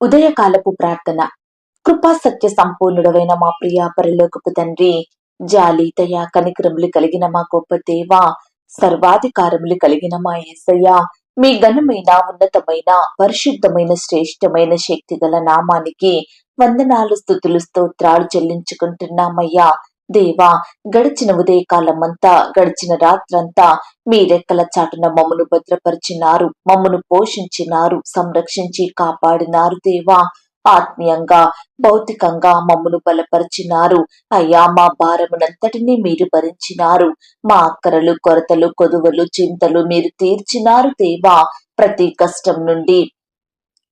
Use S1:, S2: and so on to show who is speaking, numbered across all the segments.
S1: ఉదయకాలపు ప్రార్థన. కృపా సత్య సంపూర్ణుడవైన మా ప్రియ పరిలోకపు తండ్రి జాలి దయా కనికరములు కలిగిన మా గొప్ప దేవ సర్వాధికారములు కలిగిన మా యేసయ్య మీ ఘనమైన ఉన్నతమైన పరిశుద్ధమైన శ్రేష్టమైన శక్తి గల నామానికి వందనాలు స్థుతులు స్తోత్రాలు చెల్లించుకుంటున్నామయ్యా. దేవా గడిచిన ఉదయకాలమంతా గడిచిన రాత్రంతా మీరెక్కల చాటున మమ్మను భద్రపరిచినారు మమ్మను పోషించినారు సంరక్షించి కాపాడినారు దేవా. ఆత్మీయంగా భౌతికంగా మమ్మను బలపరిచినారు. అయ్యా మా భారమునంతటినీ మీరు భరించినారు. మా అక్కరలు కొరతలు కొదువలు చింతలు మీరు తీర్చినారు దేవా. ప్రతి కష్టం నుండి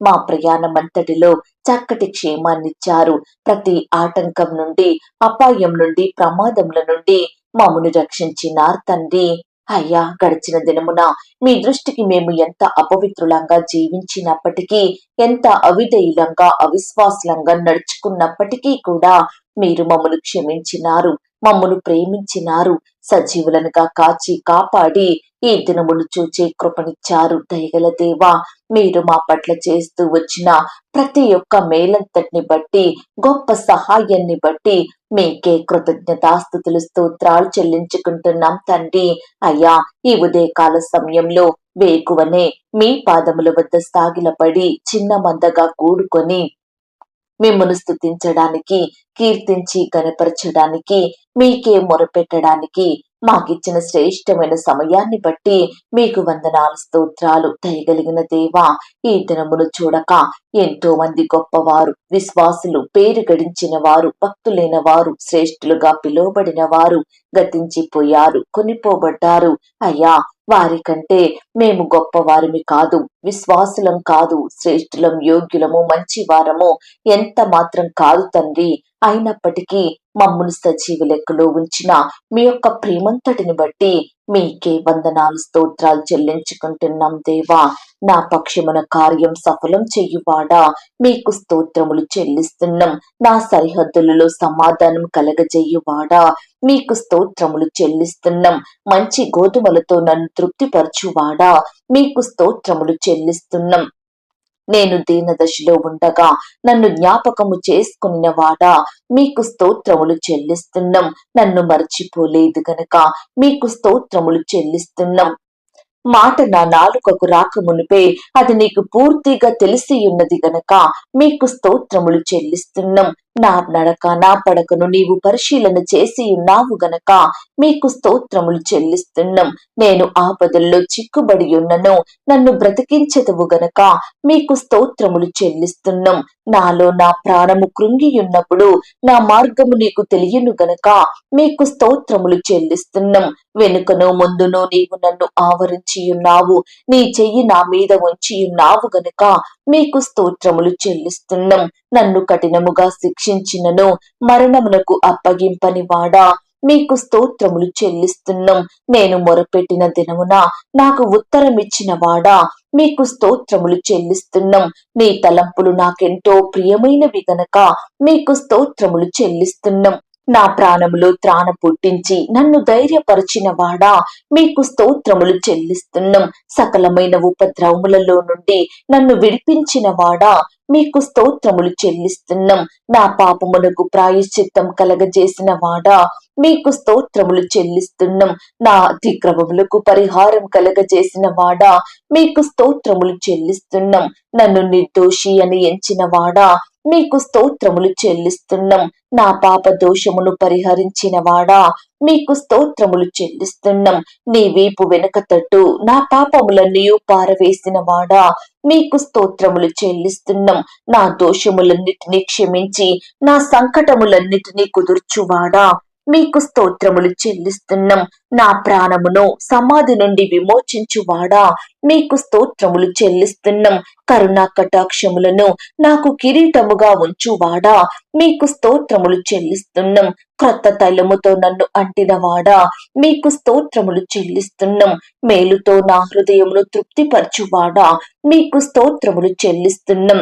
S1: మా ప్రయాణం అంతటిలో చక్కటి క్షేమాన్నిచ్చారు. ప్రతి ఆటంకం నుండి అపాయం నుండి ప్రమాదముల నుండి మమ్మను రక్షించినారు తండ్రి. అయ్యా గడిచిన దినమున మీ దృష్టికి మేము ఎంత అపవిత్రులంగా జీవించినప్పటికీ ఎంత అవిధేయులంగా అవిశ్వాసులంగా నడుచుకున్నప్పటికీ కూడా మీరు మమ్మను క్షమించినారు మమ్మను ప్రేమించినారు సజీవులనుగా కాచి కాపాడి ఈ దినమును చూచే కృపనిచ్చారు. దయగల దేవా మీరు మా పట్ల చేస్తూ వచ్చిన ప్రతి ఒక్క మేలంతటిని బట్టి గొప్ప సహాయాన్ని బట్టి మీకే కృతజ్ఞతాస్థుతులు స్తోత్రాలు చెల్లించుకుంటున్నాం తండ్రి. అయ్యా ఈ ఉదయకాల సమయంలో వేకువనే మీ పాదముల వద్ద సాగిలపడి చిన్న మందగా కూడుకొని మిమ్మను స్థుతించడానికి కీర్తించి కనపరచడానికి మీకే మొరపెట్టడానికి మాకిచ్చిన శ్రేష్టమైన సమయాన్ని బట్టి మీకు వందనాలు స్తోత్రాలు దయగలిగిన దేవా ఈ దినమును చూడక ఎంతో మంది గొప్పవారు విశ్వాసులు పేరు గడించిన వారు భక్తులైన వారు శ్రేష్ఠులుగా పిలువబడిన వారు గతించిపోయారు కొనిపోబడ్డారు. అయ్యా వారికంటే మేము గొప్పవారిమి కాదు విశ్వాసులం కాదు శ్రేష్ఠులం యోగ్యులము మంచి వారము ఎంత మాత్రం కాదు తండ్రి. అయినప్పటికీ మమ్మును సజీవ లెక్కలో ఉంచిన మీ యొక్క ప్రేమంతటిని బట్టి మీకే వందనాలు స్తోత్రాలు చెల్లించుకుంటున్నాం దేవా. నా పక్షమున కార్యం సఫలం చెయ్యువాడా మీకు స్తోత్రములు చెల్లిస్తున్నాం. నా సరిహద్దులలో సమాధానం కలగజేయువాడా. మీకు స్తోత్రములు చెల్లిస్తున్నాం. మంచి గోధుమలతో నన్ను తృప్తిపరచువాడా. మీకు స్తోత్రములు చెల్లిస్తున్నాం. నేను దీన దశలో ఉండగా నన్ను జ్ఞాపకము చేసుకున్నవాడా? మీకు స్తోత్రములు చెల్లిస్తున్నాం. నన్ను మర్చిపోలేదు గనక మీకు స్తోత్రములు చెల్లిస్తున్నాం. మాట నా నాలుకకు రాకమునిపే అది నీకు పూర్తిగా తెలిసి ఉన్నది గనక మీకు స్తోత్రములు చెల్లిస్తున్నాం. నా నడక నా పడకను నీవు పరిశీలన చేసి ఉన్నావు గనక మీకు స్తోత్రములు చెల్లిస్తున్నాం. నేను ఆపదల్లో చిక్కుబడి ఉన్నను నన్ను బ్రతికించదవు గనక మీకు స్తోత్రములు చెల్లిస్తున్నాం. నాలో నా ప్రాణము కృంగియున్నప్పుడు నా మార్గము నీకు తెలియను గనక మీకు స్తోత్రములు చెల్లిస్తున్నాం. వెనుకను ముందును నీవు నన్ను ఆవరించి ఉన్నావు నీ చెయ్యి నా మీద ఉంచి ఉన్నావు మీకు స్తోత్రములు చెల్లిస్తున్నాం. నన్ను కఠినముగా శిక్ష రక్షించినను మరణమునకు అప్పగింపని వాడా మీకు స్తోత్రములు చెల్లిస్తున్నాం. నేను మొరపెట్టిన దినమున నాకు ఉత్తరమిచ్చిన వాడా మీకు స్తోత్రములు చెల్లిస్తున్నాం. నీ తలంపులు నాకెంతో ప్రియమైనవి గనక మీకు స్తోత్రములు చెల్లిస్తున్నాం. నా ప్రాణములో త్రాణ పుట్టించి నన్ను ధైర్యపరచిన వాడా మీకు స్తోత్రములు చెల్లిస్తున్నాం. సకలమైన ఉపద్రవములలో నుండి నన్ను విడిపించిన వాడా మీకు స్తోత్రములు చెల్లిస్తున్నాం. నా పాపమునకు ప్రాయశ్చిత్తం కలగజేసిన వాడా మీకు స్తోత్రములు చెల్లిస్తున్నాం. నా అతిక్రమములకు పరిహారం కలగజేసిన వాడా మీకు స్తోత్రములు చెల్లిస్తున్నాం. నన్ను నిర్దోషి అని ఎంచిన వాడా మీకు స్తోత్రములు చెల్లిస్తున్నాం. నా పాప దోషమును పరిహరించిన వాడా మీకు స్తోత్రములు చెల్లిస్తున్నాం. నీ వీపు వెనుక తట్టు నా పాపములన్నీ పారవేసిన వాడా మీకు స్తోత్రములు చెల్లిస్తున్నాం. నా దోషములన్నిటినీ క్షమించి నా సంకటములన్నిటినీ కుదుర్చువాడా? మీకు స్తోత్రములు చెల్లిస్తున్నాం. నా ప్రాణమును సమాధి నుండి విమోచించువాడా? మీకు స్తోత్రములు చెల్లిస్తున్నాం. కరుణా కటాక్షములను నాకు కిరీటముగా ఉంచువాడా? మీకు స్తోత్రములు చెల్లిస్తున్నాం. క్రొత్త తైలముతో నన్ను అంటినవాడా? మీకు స్తోత్రములు చెల్లిస్తున్నాం. మేలుతో నా హృదయమును తృప్తిపరచువాడా? మీకు స్తోత్రములు చెల్లిస్తున్నాం.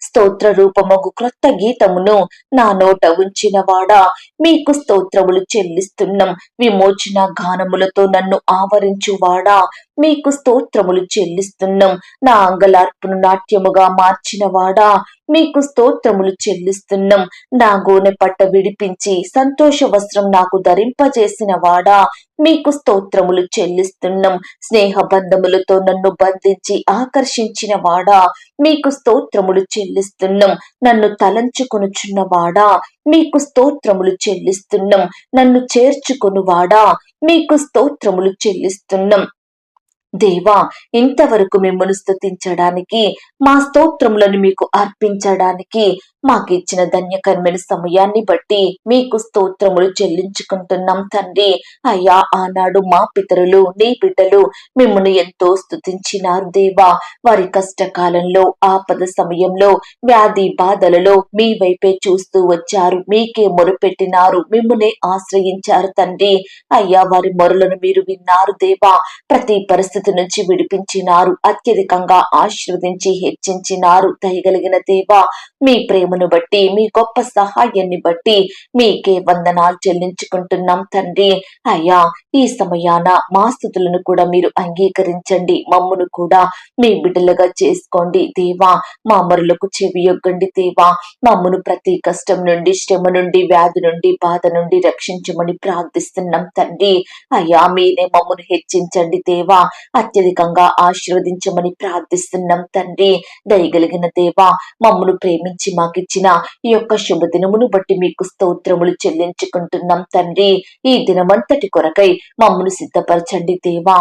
S1: స్తోత్ర రూపమగు క్రొత్త గీతమును నా నోట ఉంచినవాడా? మీకు స్తోత్రములు చెల్లిస్తున్నాం. విమోచన గానములతో నన్ను ఆవరించువాడా? మీకు స్తోత్రములు చెల్లిస్తున్నాం. నా అంగలార్పును నాట్యముగా మార్చినవాడా? మీకు స్తోత్రములు చెల్లిస్తున్నాం. నా గోనె పట్ట విడిపించి సంతోష వస్త్రం నాకు ధరింపజేసిన వాడా మీకు స్తోత్రములు చెల్లిస్తున్నాం. స్నేహ బంధములతో నన్ను బంధించి ఆకర్షించిన వాడా మీకు స్తోత్రములు చెల్లిస్తున్నాం. నన్ను తలంచుకొనుచున్న వాడా మీకు స్తోత్రములు చెల్లిస్తున్నాం. నన్ను చేర్చుకొనువాడా? మీకు స్తోత్రములు చెల్లిస్తున్నాం. దేవా ఇంతవరకు మిమ్మల్ని స్థుతించడానికి మా స్తోత్రములను మీకు అర్పించడానికి మాకు ఇచ్చిన సమయాన్ని బట్టి మీకు స్తోత్రములు చెల్లించుకుంటున్నాం తండ్రి. అయ్యా ఆనాడు మా పితరులు నీ బిడ్డలు మిమ్మల్ని ఎంతో స్థుతించినారు దేవా. వారి కష్టకాలంలో ఆపద సమయంలో వ్యాధి బాధలలో మీ వైపే చూస్తూ వచ్చారు. మీకే మొరుపెట్టినారు మిమ్మల్ని ఆశ్రయించారు తండ్రి. అయ్యా వారి మొరలను మీరు విన్నారు దేవా. ప్రతి పరిస్థితి నుంచి విడిపించినారు అత్యధికంగా ఆశీర్వదించి హెచ్చించినారు దయగలిగిన దేవా. మీ ప్రేమ ప్రేమను బట్టి మీ గొప్ప సహాయాన్ని బట్టి మీకే వందనాలు చెల్లించుకుంటున్నాం తండ్రి. అయ్యా ఈ సమయాన మా స్థుతులను కూడా మీరు అంగీకరించండి. మమ్మును కూడా మీ బిడ్డలుగా చేసుకోండి దేవా. మా మరులకు చెవియొగ్గండి దేవా. మమ్మును ప్రతి కష్టం నుండి శ్రమ నుండి వ్యాధి నుండి బాధ నుండి రక్షించమని ప్రార్థిస్తున్నాం తండ్రి. అయ్యా మీరే మమ్మను హెచ్చించండి దేవా. అత్యధికంగా ఆశీర్వదించమని ప్రార్థిస్తున్నాం తండ్రి. దయగలిగిన దేవా మమ్మను ప్రేమించి మాకు ఇచ్చిన ఈ యొక్క శుభదినమును బట్టి మీకు స్తోత్రములు చెల్లించుకుంటున్నాం తండ్రి. ఈ దినమంతటి కొరకై మమ్మను సిద్ధపరచండి దేవా.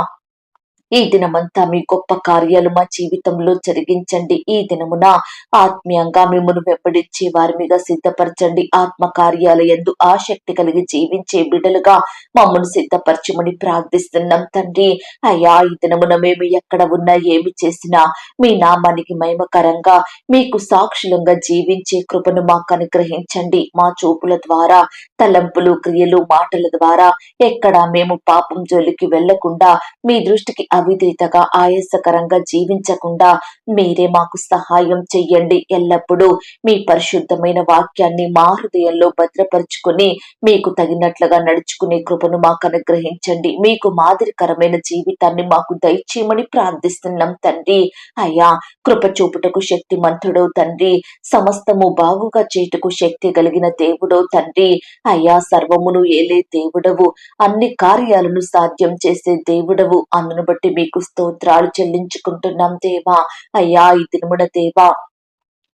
S1: ఈ దినమంతా మీ గొప్ప కార్యాలు మా జీవితంలో జరిగించండి. ఈ దినమున ఆత్మీయంగా మిమ్మల్ని వెంబడించే వారినిగా సిద్ధపరచండి. ఆత్మ కార్యాలయందు ఆసక్తి కలిగి జీవించే బిడ్డలుగా మమ్మల్ని సిద్ధపరచమని ప్రార్థిస్తున్నాం తండ్రి. అయ్యా ఈ దినమున మేము ఎక్కడ ఉన్నా ఏమి చేసినా మీ నామానికి మహిమకరంగా మీకు సాక్షులంగా జీవించే కృపను మాకు అనుగ్రహించండి. మా చూపుల ద్వారా తలంపులు క్రియలు మాటల ద్వారా ఎక్కడ మేము పాపం జోలికి వెళ్ళకుండా మీ దృష్టికి అవిధేతగా ఆయాసకరంగా జీవించకుండా మీరే మాకు సహాయం చెయ్యండి. ఎల్లప్పుడూ మీ పరిశుద్ధమైన వాక్యాన్ని మా హృదయంలో భద్రపరుచుకుని మీకు తగినట్లుగా నడుచుకునే కృపను మాకు అనుగ్రహించండి. మీకు మాదిరికరమైన జీవితాన్ని మాకు దయచేయమని ప్రార్థిస్తున్నాం తండ్రి. అయ్యా కృప చూపుటకు శక్తిమంతుడో తండ్రి. సమస్తము బాగుగా చేటుకు శక్తి కలిగిన దేవుడో తండ్రి. అయ్యా సర్వమును ఏలే దేవుడవు. అన్ని కార్యాలను సాధ్యం చేసే దేవుడవు. అందును బట్టి మీకు స్తోత్రాలు చెల్లించుకుంటున్నాం దేవా. అయ్యా ఈ దినమున దేవా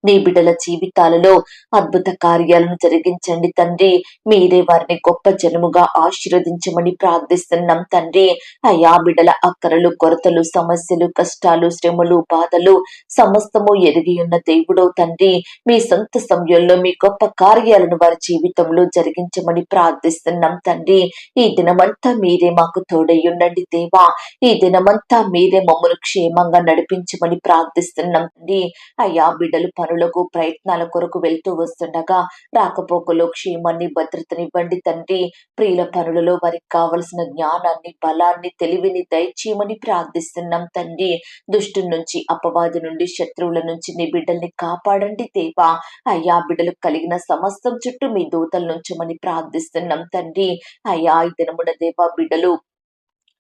S1: నీ బిడ్డల జీవితాలలో అద్భుత కార్యాలను జరిగించండి తండ్రి. మీరే వారిని గొప్ప జనముగా ఆశీర్వదించమని ప్రార్థిస్తున్నాం తండ్రి. అయా బిడ్డల అక్కరలు కొరతలు సమస్యలు కష్టాలు శ్రమలు బాధలు సమస్తము ఎరిగి ఉన్న దేవుడో తండ్రి. మీ సొంత సమయంలో మీ గొప్ప కార్యాలను వారి జీవితంలో జరిగించమని ప్రార్థిస్తున్నాం తండ్రి. ఈ దినమంతా మీరే మాకు తోడై ఉండండి దేవా. ఈ దినమంతా మీరే మమ్మల్ని క్షేమంగా నడిపించమని ప్రార్థిస్తున్నాం తండ్రి. అయ్యా బిడ్డలు పనులకు ప్రయత్నాల కొరకు వెళ్తూ వస్తుండగా రాకపోకలో క్షేమాన్ని భద్రతనివ్వండి తండ్రి. ప్రియుల పనులలో వారికి కావలసిన జ్ఞానాన్ని బలాన్ని తెలివిని దయచేయమని ప్రార్థిస్తున్నాం తండ్రి. దుష్టు నుంచి అపవాది నుండి శత్రువుల నుంచి నీ బిడ్డల్ని కాపాడండి దేవా. అయ్యా బిడ్డలకు కలిగిన సమస్తం చుట్టూ మీ దూతల నుంచమని ప్రార్థిస్తున్నాం తండ్రి. అయ్యా ఈ దినమున దేవా బిడ్డలు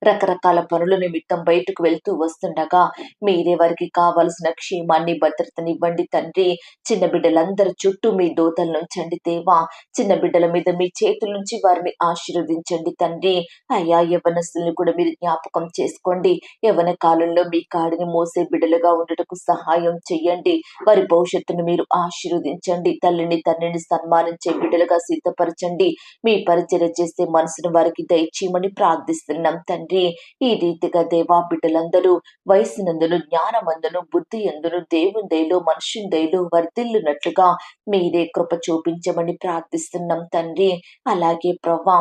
S1: రకరకాల పనుల నిమిత్తం బయటకు వెళ్తూ వస్తుండగా మీరే వారికి కావలసిన క్షేమాన్ని భద్రతనివ్వండి తండ్రి. చిన్న బిడ్డలందరి చుట్టూ మీ దోతలను నుంచండి దేవా. చిన్న బిడ్డల మీద మీ చేతుల నుంచి వారిని ఆశీర్వదించండి తండ్రి. అయ్యా యవనస్తులను కూడా మీరు జ్ఞాపకం చేసుకోండి. యవన కాలంలో మీ కాడిని మోసే బిడ్డలుగా ఉండటకు సహాయం చెయ్యండి. వారి భవిష్యత్తును మీరు ఆశీర్వదించండి. తల్లిని తండ్రిని సన్మానించే బిడ్డలుగా సిద్ధపరచండి. మీ పరిచయం చేసే మనసును వారికి దయచేయమని ప్రార్థిస్తున్నాం తండ్రి. తండ్రి. ఈ రీతిగా దేవా బిడ్డలందరూ వయసునందును జ్ఞానమందును బుద్ధి ఎందును దేవుని దయలో మనుషుని దయలో వర్ధిల్లునట్లుగా మీరే కృప చూపించమని ప్రార్థిస్తున్నాం తండ్రి. అలాగే ప్రవ్వా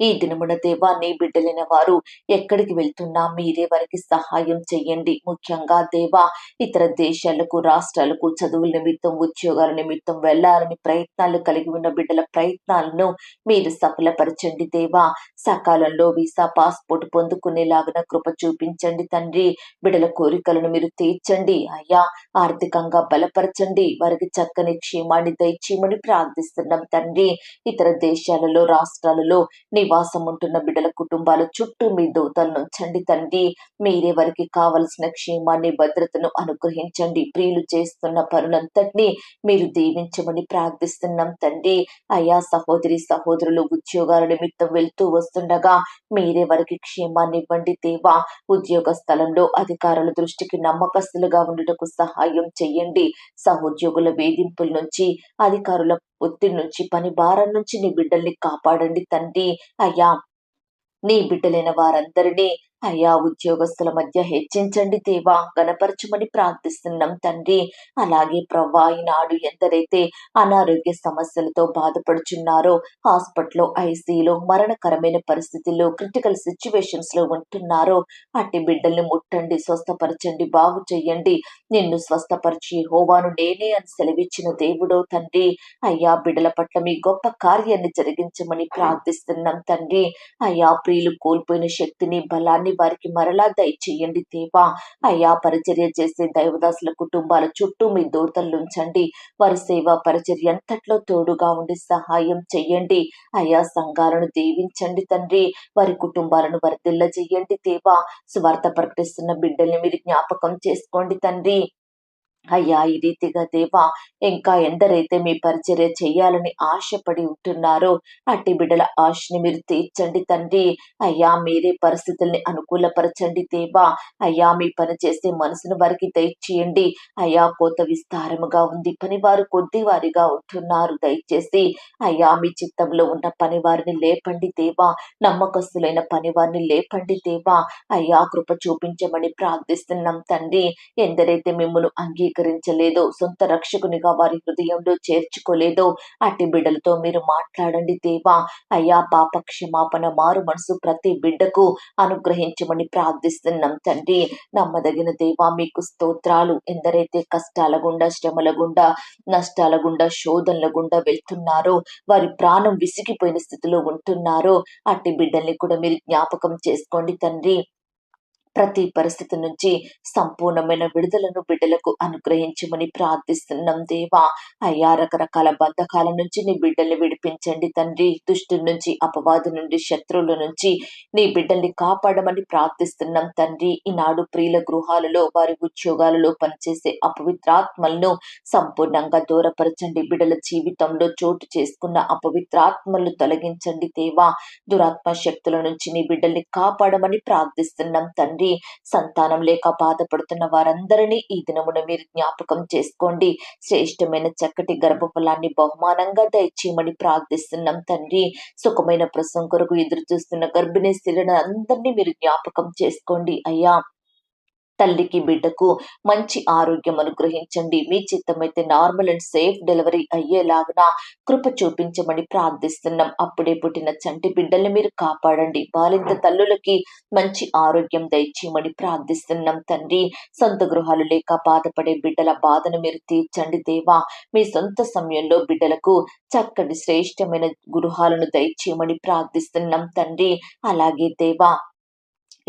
S1: ఈ దినమున దేవా నీ బిడ్డలైన వారు ఎక్కడికి వెళ్తున్నా మీరే వారికి సహాయం చేయండి ముఖ్యంగా దేవా ఇతర దేశాలకు రాష్ట్రాలకు చదువుల నిమిత్తం ఉద్యోగాల నిమిత్తం వెళ్ళాలని ప్రయత్నాలు కలిగి ఉన్న బిడ్డల ప్రయత్నాలను మీరు సఫలపరచండి దేవా. సకాలంలో వీసా పాస్పోర్ట్ పొందుకునేలాగిన కృప చూపించండి తండ్రి. బిడ్డల కోరికలను మీరు తీర్చండి. అయ్యా ఆర్థికంగా బలపరచండి. వారికి చక్కని క్షేమాన్ని దయచేయమని ప్రార్థిస్తున్నాం తండ్రి. ఇతర దేశాలలో రాష్ట్రాలలో నీ ఉంటున్న బిడ్డల కుటుంబాల చుట్టూ మీ దూతలనుంచండి తండ్రి. మీరే వారికి కావలసిన క్షేమాన్ని భద్రతను అనుగ్రహించండి. ప్రియులు చేస్తున్న పనులంతటినీ మీరు దీవించమని ప్రార్థిస్తున్నాం తండ్రి. అయా సహోదరి సహోదరులు ఉద్యోగాల నిమిత్తం వెళ్తూ వస్తుండగా మీరే వారికి క్షేమాన్ని ఇవ్వండి దేవా. ఉద్యోగ స్థలంలో అధికారుల దృష్టికి నమ్మకస్తులుగా ఉండటకు సహాయం చేయండి సహోద్యోగుల వేధింపుల నుంచి అధికారుల ఒత్తిడి నుంచి పని భారం నుంచి నీ బిడ్డల్ని కాపాడండి తండ్రి. అయ్యా నీ బిడ్డలైన వారందరినీ అయ్యా ఉద్యోగస్తుల మధ్య హెచ్చించండి దేవా. గనపరచమని ప్రార్థిస్తున్నాం తండ్రి. అలాగే ప్రవ్వా ఈనాడు ఎందరైతే అనారోగ్య సమస్యలతో బాధపడుచున్నారో హాస్పిటల్లో ఐసీలో మరణకరమైన పరిస్థితుల్లో క్రిటికల్ సిచ్యువేషన్స్లో ఉంటున్నారో అట్టి బిడ్డల్ని ముట్టండి స్వస్థపరచండి బాగు చెయ్యండి. నిన్ను స్వస్థపరిచి హోవాను నేనే అని సెలవిచ్చిన దేవుడో తండ్రి. అయ్యా బిడ్డల పట్ల మీ గొప్ప కార్యాన్ని జరిగించమని ప్రార్థిస్తున్నాం తండ్రి. అయ్యా ప్రియులు కోల్పోయిన శక్తిని బలాన్ని వారికి మరలా దయచేయండి దేవా. అయ్యా పరిచర్య చేసే దైవదాసుల కుటుంబాల చుట్టూ మీ దూతలుంచండి వారి సేవా పరిచర్య అంతట్లో తోడుగా ఉండి సహాయం చెయ్యండి అయ్యా సంఘాలను దీవించండి తండ్రి. వారి కుటుంబాలను వర్ధిల్ల చెయ్యండి దేవా. స్వార్థ ప్రకటిస్తున్న బిడ్డల్ని మీరు జ్ఞాపకం చేసుకోండి తండ్రి. అయ్యా ఈ రీతిగా దేవా ఇంకా ఎందరైతే మీ పరిచర్య చేయాలని ఆశపడి ఉంటున్నారో అట్టి బిడ్డల ఆశని మీరు తీర్చండి తండ్రి. అయ్యా మీరే పరిస్థితుల్ని అనుకూలపరచండి దేవా. అయ్యా మీ పని చేసే మనసును వారికి దయచేయండి. అయ్యా కోత విస్తారముగా ఉంది పని వారు కొద్ది వారిగా ఉంటున్నారు. దయచేసి అయ్యా మీ చిత్తంలో ఉన్న పని వారిని లేపండి దేవా. నమ్మకస్తులైన పని వారిని లేపండి దేవా. అయ్యా కృప చూపించమని ప్రార్థిస్తున్నాం తండ్రి. ఎందరైతే మిమ్మల్ని అంగీకరించలేదో సొంత రక్షకునిగా వారి హృదయంలో చేర్చుకోలేదో అట్టి బిడ్డలతో మీరు మాట్లాడండి దేవా. అయ్యా పాప క్షమాపణ మారు మనసు ప్రతి బిడ్డకు అనుగ్రహించమని ప్రార్థిస్తున్నాం తండ్రి. నమ్మదగిన దేవా మీకు స్తోత్రాలు. ఎందరైతే కష్టాల గుండా శ్రమల గుండా నష్టాల గుండా శోధనల గుండా వెళ్తున్నారో వారి ప్రాణం విసిగిపోయిన స్థితిలో ఉంటున్నారో అట్టి బిడ్డల్ని కూడా మీరు జ్ఞాపకం చేసుకోండి తండ్రి. ప్రతి పరిస్థితి నుంచి సంపూర్ణమైన విడుదలను బిడ్డలకు అనుగ్రహించమని ప్రార్థిస్తున్నాం దేవా. అయ్యా రకరకాల బంధకాల నుంచి నీ బిడ్డల్ని విడిపించండి తండ్రి. దుష్టు నుంచి అపవాదు నుండి శత్రువుల నుంచి నీ బిడ్డల్ని కాపాడమని ప్రార్థిస్తున్నాం తండ్రి. ఈనాడు ప్రియుల గృహాలలో వారి ఉద్యోగాలలో పనిచేసే అపవిత్రాత్మలను సంపూర్ణంగా దూరపరచండి. బిడ్డల జీవితంలో చోటు చేసుకున్న అపవిత్రాత్మలు తొలగించండి దేవా. దురాత్మ శక్తుల నుంచి నీ బిడ్డల్ని కాపాడమని ప్రార్థిస్తున్నాం తండ్రి. సంతానం లేక బాధపడుతున్న వారందరినీ ఈ దినమున మీరు జ్ఞాపకం చేసుకోండి. శ్రేష్టమైన చక్కటి గర్భఫలాన్ని బహుమానంగా దయచేయమని ప్రార్థిస్తున్నాం తండ్రి. సుఖమైన ప్రసవం కొరకు ఎదురు చూస్తున్న గర్భిణీ స్త్రీలను అందరినీ మీరు జ్ఞాపకం చేసుకోండి. అయ్యా తల్లికి బిడ్డకు మంచి ఆరోగ్యం అనుగ్రహించండి. మీ చిత్తమైతే నార్మల్ అండ్ సేఫ్ డెలివరీ అయ్యేలాగా కృప చూపించమని ప్రార్థిస్తున్నాం. అప్పుడే పుట్టిన చంటి బిడ్డల్ని మీరు కాపాడండి. బాలింత తల్లులకి మంచి ఆరోగ్యం దయచేయమని ప్రార్థిస్తున్నాం తండ్రి. సొంత గృహాలు లేక బాధపడే బిడ్డల బాధను మీరు తీర్చండి దేవా. మీ సొంత సమయంలో బిడ్డలకు చక్కటి శ్రేష్టమైన గృహాలను దయచేయమని ప్రార్థిస్తున్నాం తండ్రి. అలాగే దేవా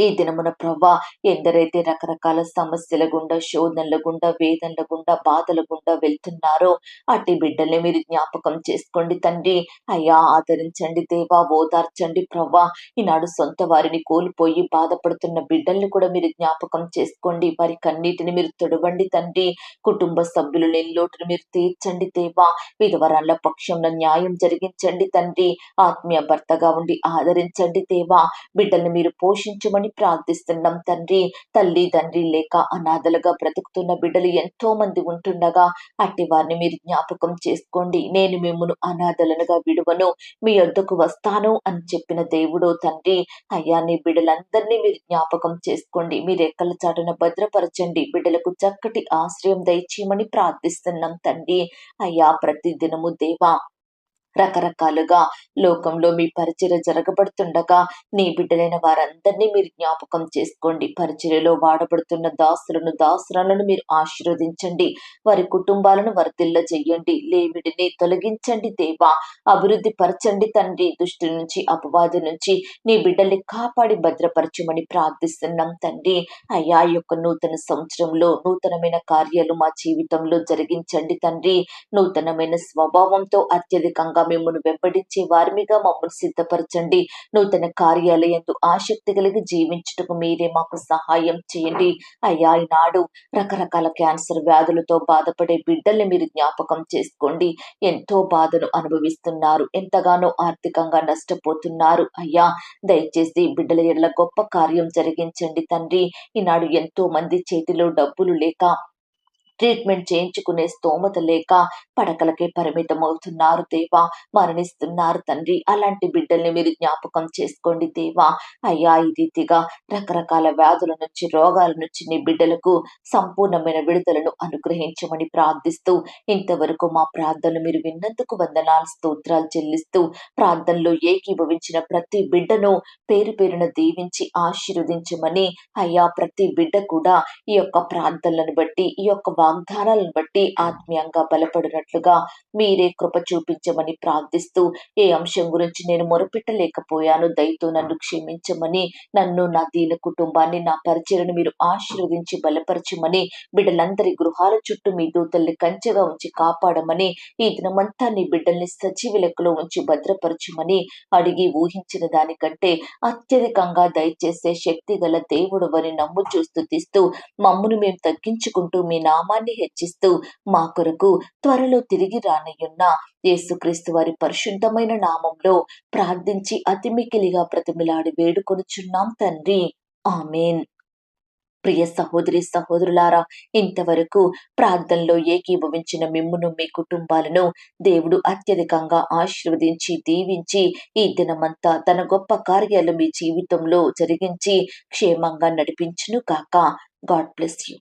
S1: ఈ దినమున ప్రవ్వా ఎందరైతే రకరకాల సమస్యల గుండా శోధనల గుండా వేదనల గుండా బాధల గుండా వెళ్తున్నారో అట్టి బిడ్డల్ని మీరు జ్ఞాపకం చేసుకోండి తండ్రి. అయ్యా ఆదరించండి దేవా ఓదార్చండి ప్రవ్వా ఈనాడు సొంత వారిని కోల్పోయి బాధపడుతున్న బిడ్డల్ని కూడా మీరు జ్ఞాపకం చేసుకోండి. వారి కన్నీటిని మీరు తొడవండి తండ్రి. కుటుంబ సభ్యులు లేని లోటును మీరు తీర్చండి దేవా. విధవరాళ్ళ పక్షంలో న్యాయం జరిగించండి తండ్రి. ఆత్మీయ భర్తగా ఉండి ఆదరించండి దేవా. బిడ్డల్ని మీరు పోషించమని ప్రార్థిస్తున్నాం తండ్రి. తల్లి తండ్రి లేక అనాథలుగా బ్రతుకుతున్న బిడ్డలు ఎంతో మంది ఉంటుండగా అట్టి వారిని మీరు జ్ఞాపకం చేసుకోండి. నేను మిమ్మను అనాథలనుగా విడువను. మీ వద్దకు వస్తాను అని చెప్పిన దేవుడు తండ్రి అయ్యా నీ బిడ్డలందరినీ మీరు జ్ఞాపకం చేసుకోండి. మీరు ఎక్కల చాటున భద్రపరచండి. బిడ్డలకు చక్కటి ఆశ్రయం దయచేయమని ప్రార్థిస్తున్నాం తండ్రి. అయ్యా ప్రతి దినము దేవా రకరకాలుగా లోకంలో మీ పరిచర్య జరగబడుతుండగా నీ బిడ్డలైన వారందరినీ మీరు జ్ఞాపకం చేసుకోండి. పరిచర్యలో వాడబడుతున్న దాసులను దాసురాలను మీరు ఆశీర్వదించండి. వారి కుటుంబాలను వర్తిల్ల చెయ్యండి. లేమిడిని తొలగించండి దేవా. అభివృద్ధి పరచండి తండ్రి. దుష్టి నుంచి అపవాది నుంచి నీ బిడ్డల్ని కాపాడి భద్రపరచమని ప్రార్థిస్తున్నాం తండ్రి. అయ్యా యొక్క నూతన సంవత్సరంలో నూతనమైన కార్యాలు మా జీవితంలో జరిగించండి తండ్రి. నూతనమైన స్వభావంతో అత్యధికంగా మిమ్మల్ని వెంబడించే వారిమిగా మమ్మల్ని సిద్ధపరచండి. నూతన కార్యాలయంతో ఆసక్తి కలిగి జీవించుటకు మీరే మాకు సహాయం చేయండి. అయ్యా ఈనాడు రకరకాల క్యాన్సర్ వ్యాధులతో బాధపడే బిడ్డల్ని మీరు జ్ఞాపకం చేసుకోండి. ఎంతో బాధను అనుభవిస్తున్నారు. ఎంతగానో ఆర్థికంగా నష్టపోతున్నారు. అయ్యా దయచేసి బిడ్డల ఎడల గొప్ప కార్యం జరిగించండి తండ్రి. ఈనాడు ఎంతో మంది చేతిలో డబ్బులు లేక ట్రీట్మెంట్ చేయించుకునే స్తోమత లేక పడకలకే పరిమితం అవుతున్నారు దేవా. మరణిస్తున్నారు తండ్రి. అలాంటి బిడ్డల్ని మీరు జ్ఞాపకం చేసుకోండి దేవా. అయ్యా ఈ రీతిగా రకరకాల వ్యాధుల నుంచి రోగాల నుంచి నీ బిడ్డలకు సంపూర్ణమైన విడుదలను అనుగ్రహించమని ప్రార్థిస్తూ ఇంతవరకు మా ప్రార్థనలు మీరు విన్నందుకు వందనాలు స్తోత్రాలు చెల్లిస్తూ ప్రార్థనలో ఏకీభవించిన ప్రతి బిడ్డను పేరు పేరున దీవించి ఆశీర్వదించమని అయ్యా ప్రతి బిడ్డ కూడా ఈ యొక్క ప్రార్థనలను బట్టి ఈ యొక్క వాగ్దానాలను బట్టి ఆత్మీయంగా బలపడినట్లుగా మీరే కృప చూపించమని ప్రార్థిస్తూ ఏ అంశం గురించి నేను మొరపెట్టలేకపోయాను దయతో నన్ను క్షమించమని నన్ను నా దీన కుటుంబాన్ని నా పరిచయను మీరు ఆశీర్వదించి బలపరచమని బిడ్డలందరి గృహాల చుట్టూ మీ దూతల్ని కంచెగా ఉంచి కాపాడమని ఈ దినమంతా నీ బిడ్డల్ని సజీవ లెక్కలో ఉంచి భద్రపరచమని అడిగి ఊహించిన దానికంటే అత్యధికంగా దయచేసే శక్తి గల దేవుడు అని నమ్ము చూస్తూ తీస్తూ మమ్మును మేము తగ్గించుకుంటూ మీ నామాన్ని హెచ్చిస్తూ మా కొరకు త్వరలో తిరిగి రానయ్యున్న యేసుక్రీస్తు వారి పరిశుద్ధమైన నామంలో ప్రార్థించి అతిమికిలిగా ప్రతిమిలాడి వేడుకొనుచున్నాం తండ్రి. ఆమెన్. ప్రియ సహోదరి సహోదరులారా ఇంతవరకు ప్రార్థనలో ఏకీభవించిన మిమ్మును మీ కుటుంబాలను దేవుడు అత్యధికంగా ఆశీర్వదించి దీవించి ఈ దినమంతా తన గొప్ప కార్యాలు మీ జీవితంలో జరిగించి క్షేమంగా నడిపించును కాక గాడ్ బ్లెస్ యూ.